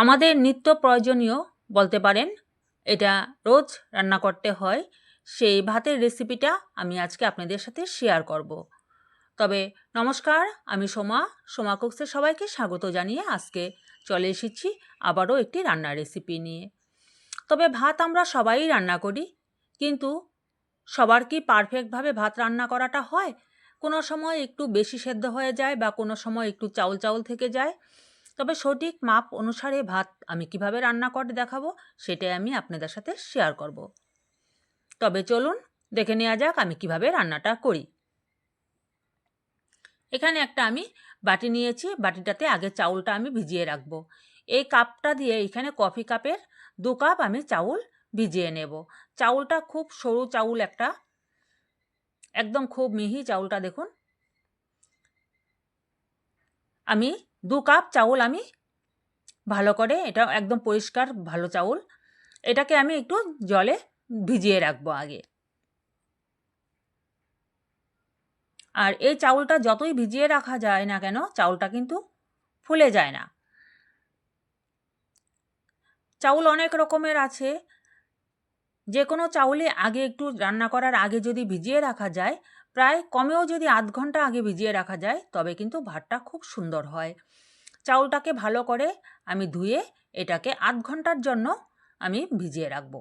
আমাদের নিত্য প্রয়োজনীয় বলতে পারেন, এটা রোজ রান্না করতে হয়, সেই ভাতের রেসিপিটা আমি আজকে আপনাদের সাথে শেয়ার করব। তবে নমস্কার, আমি সোমা সোমা কুকসের সবাইকে স্বাগত জানিয়ে আজকে চলে এসেছি আবারও একটি রান্নার রেসিপি নিয়ে। তবে ভাত আমরা সবাই রান্না করি, কিন্তু সবার কি পারফেক্টভাবে ভাত রান্না করাটা হয়? কোনো সময় একটু বেশি সেদ্ধ হয়ে যায় বা কোনো সময় একটু চাউল চাউল থেকে যায়? তবে সঠিক মাপ অনুসারে ভাত আমি কীভাবে রান্না করে দেখাবো সেটাই আমি আপনাদের সাথে শেয়ার করব। তবে চলুন দেখে নেওয়া যাক আমি কীভাবে রান্নাটা করি। এখানে একটা আমি বাটি নিয়েছি, বাটিটাতে আগে চাউলটা আমি ভিজিয়ে রাখব। এই কাপটা দিয়ে এখানে কফি কাপের দু কাপ আমি চাউল ভিজিয়ে নেব। চাউলটা খুব সরু চাউল একটা, একদম খুব মিহি চাউলটা দেখুন। আমি দু কাপ চাউল আমি ভালো করে, এটা একদম পরিষ্কার, ভালো চাউল, এটাকে আমি একটু জলে ভিজিয়ে রাখব আগে। আর এই চাউলটা যতই ভিজিয়ে রাখা যায় না কেন, চাউলটা কিন্তু ফুলে যায় না। চাউল অনেক রকমের আছে, যে কোনো চাউলে আগে একটু রান্না করার আগে যদি ভিজিয়ে রাখা যায় প্রায় কমেও যদি আধ ঘণ্টা আগে ভিজিয়ে রাখা যায়, তবে কিন্তু ভাতটা খুব সুন্দর হয়। চাউলটাকে ভালো করে আমি ধুয়ে এটাকে আধ ঘণ্টার জন্য আমি ভিজিয়ে রাখব।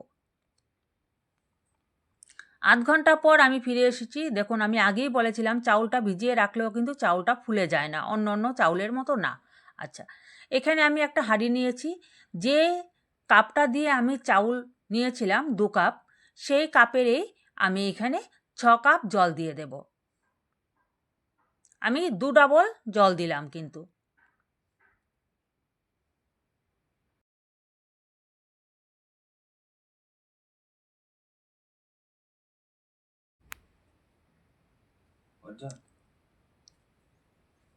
আধ ঘণ্টা পর আমি ফিরে এসেছি। দেখুন, আমি আগেই বলেছিলাম, চাউলটা ভিজিয়ে রাখলেও কিন্তু চাউলটা ফুলে যায় না, অন্য অন্য চাউলের মতো না। আচ্ছা এখানে আমি একটা হাঁড়ি নিয়েছি। যে কাপটা দিয়ে আমি চাউল নিয়েছিলাম, দু কাপ, সেই কাপেরই আমি এখানে ছ কাপ জল দিয়ে দেব। আমি দু ডাবল জল দিলাম কিন্তু।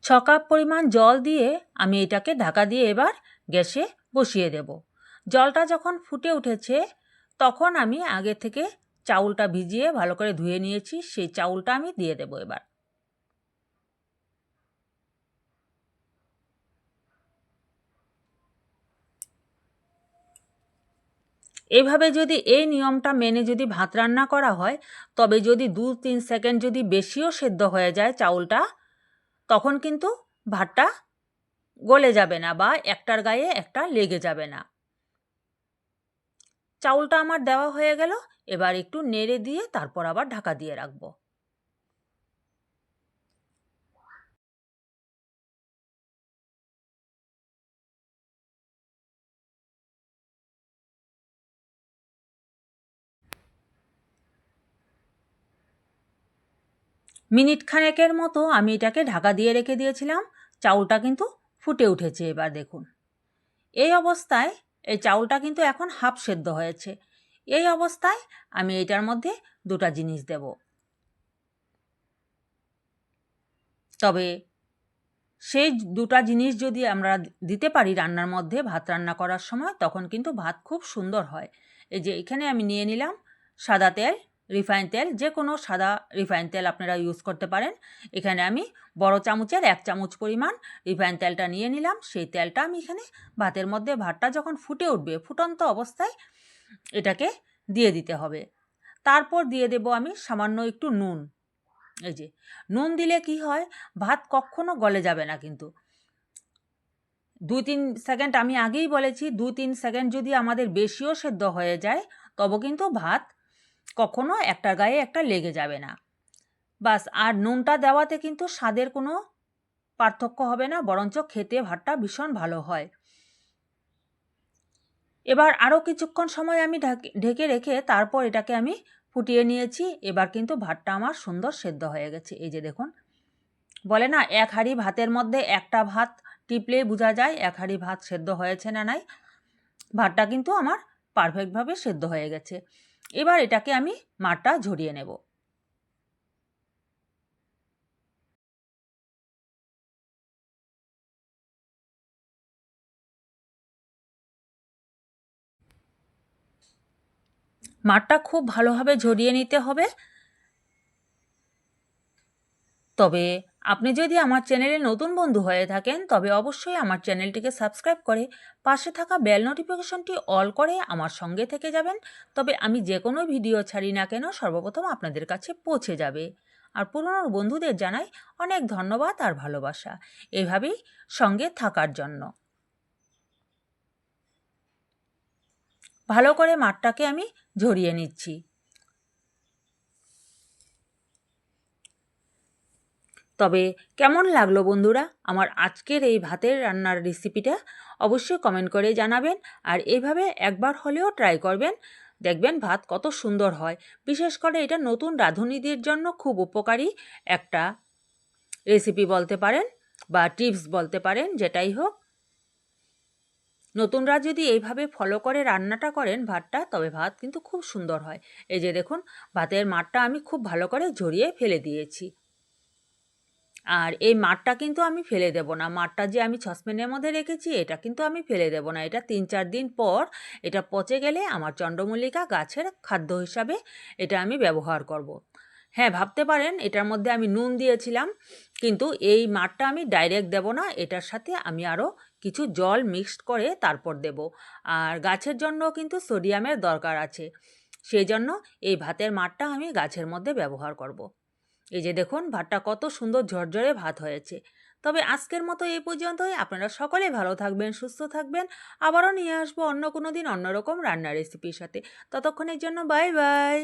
ছ কাপ পরিমাণ জল দিয়ে আমি এটাকে ঢাকা দিয়ে এবার গ্যাসে বসিয়ে দেব। জলটা যখন ফুটে উঠেছে তখন আমি আগে থেকে চাউলটা ভিজিয়ে ভালো করে ধুয়ে নিয়েছি, সেই চাউলটা আমি দিয়ে দেবো এবার। এভাবে যদি এই নিয়মটা মেনে যদি ভাত রান্না করা হয়, তবে যদি দু তিন সেকেন্ড যদি বেশিও সেদ্ধ হয়ে যায় চাউলটা, তখন কিন্তু ভাতটা গলে যাবে না বা একটার গায়ে একটা লেগে যাবে না। চাউলটা আমার দেওয়া হয়ে গেল, এবার একটু নেড়ে দিয়ে তারপর আবার ঢাকা দিয়ে রাখব। মিনিট খানেকের মতো আমি এটাকে ঢাকা দিয়ে রেখে দিয়েছিলাম, চাউলটা কিন্তু ফুটে উঠেছে এবার দেখুন। এই অবস্থায় এই চাউলটা কিন্তু এখন হাফ সেদ্ধ হয়েছে। এই অবস্থায় আমি এটার মধ্যে দুটা জিনিস দেব। তবে সেই দুটা জিনিস যদি আমরা দিতে পারি রান্নার মধ্যে, ভাত রান্না করার সময়, তখন কিন্তু ভাত খুব সুন্দর হয়। এই যে এখানে আমি নিয়ে নিলাম সাদা তেল রিফাইন তেল যে কোনো সাদা রিফাইন তেল আপনারা ইউজ করতে পারেন। এখানে আমি বড় চামচের এক চামচ পরিমাণ রিফাইন তেলটা নিয়ে নিলাম। সেই তেলটা আমি এখানে ভাতের মধ্যে ভাতটা যখন ফুটে উঠবে, ফুটন্ত অবস্থায় এটাকে দিয়ে দিতে হবে। তারপর দিয়ে দেব আমি সামান্য একটু নুন। এই যে, নুন দিলে কি হয়, ভাত কখনো গলে যাবে না কিন্তু। দুই তিন সেকেন্ড, আমি আগেই বলেছি দু তিন সেকেন্ড যদি আমাদের বেশিও সেদ্ধ হয়ে যায়, তবে কিন্তু ভাত কখনো একটার গায়ে একটা লেগে যাবে না। বাস, আর নুনটা দেওয়াতে কিন্তু স্বাদের কোনো পার্থক্য হবে না, বরঞ্চ খেতে ভাতটা ভীষণ ভালো হয়। এবার আরও কিছুক্ষণ সময় আমি ঢেকে রেখে তারপর এটাকে আমি ফুটিয়ে নিয়েছি। এবার কিন্তু ভাতটা আমার সুন্দর সেদ্ধ হয়ে গেছে। এই যে দেখুন, বলে না, এক হাঁড়ি ভাতের মধ্যে একটা ভাত টিপলেই বোঝা যায় এক হাঁড়ি ভাত সেদ্ধ হয়েছে না নাই। ভাতটা কিন্তু আমার পারফেক্টভাবে সেদ্ধ হয়ে গেছে। এবার এটাকে আমি মাটা ঝরিয়ে নেব। মাঠটা খুব ভালোভাবে ঝরিয়ে নিতে হবে। তবে আপনি যদি আমার চ্যানেলে নতুন বন্ধু হয়ে থাকেন, তবে অবশ্যই আমার চ্যানেলটিকে সাবস্ক্রাইব করে পাশে থাকা বেল নোটিফিকেশনটি অল করে আমার সঙ্গে থেকে যাবেন। তবে আমি যে কোনো ভিডিও ছাড়ি না কেন, সর্বপ্রথম আপনাদের কাছে পৌঁছে যাবে। আর পুরনো বন্ধুদের জানাই অনেক ধন্যবাদ আর ভালোবাসা। এভাবেই সঙ্গে থাকার জন্য। ভালো করে মাঠটাকে আমি ঝরিয়ে নিচ্ছি। তবে কেমন লাগল বন্ধুরা আমার আজকের এই ভাতের রান্নার রেসিপিটা অবশ্যই কমেন্ট করে জানাবেন আর এইভাবে একবার হলেও ট্রাই করবেন। দেখবেন ভাত কত সুন্দর হয়। বিশেষ করে এটা নতুন রাঁধুনিদের জন্য খুব উপকারী একটা রেসিপি বলতে পারেন বা টিপস বলতে পারেন, যেটাই হোক। নতুনরা যদি এইভাবে ফলো করে রান্নাটা করেন ভাতটা, তবে ভাত কিন্তু খুব সুন্দর হয়। এই যে দেখুন, ভাতের মাঠটা আমি খুব ভালো করে ঝরিয়ে ফেলে দিয়েছি। আর এই মাঠটা কিন্তু আমি ফেলে দেব না। মাঠটা যে আমি সসপ্যানের মধ্যে রেখেছি, এটা কিন্তু আমি ফেলে দেব না। এটা তিন চার দিন পর এটা পচে গেলে আমার চন্দ্রমল্লিকা গাছের খাদ্য হিসাবে এটা আমি ব্যবহার করব। হ্যাঁ ভাবতে পারেন, এটার মধ্যে আমি নুন দিয়েছিলাম, কিন্তু এই মাঠটা আমি ডাইরেক্ট দেব না। এটার সাথে আমি আরও কিছু জল মিক্সড করে তারপর দেব। আর গাছের জন্য কিন্তু সোডিয়ামের দরকার আছে। সেই জন্য এই ভাতের মাঠটা আমি গাছের মধ্যে ব্যবহার করব। এই যে দেখুন, ভাতটা কত সুন্দর ঝরঝরে ভাত হয়েছে। তবে আজকের মতো এই পর্যন্তই। আপনারা সকলে ভালো থাকবেন, সুস্থ থাকবেন। আবারও নিয়ে আসব অন্য কোনো দিন অন্যরকম রান্নার রেসিপির সাথে। ততক্ষণের জন্য বাই বাই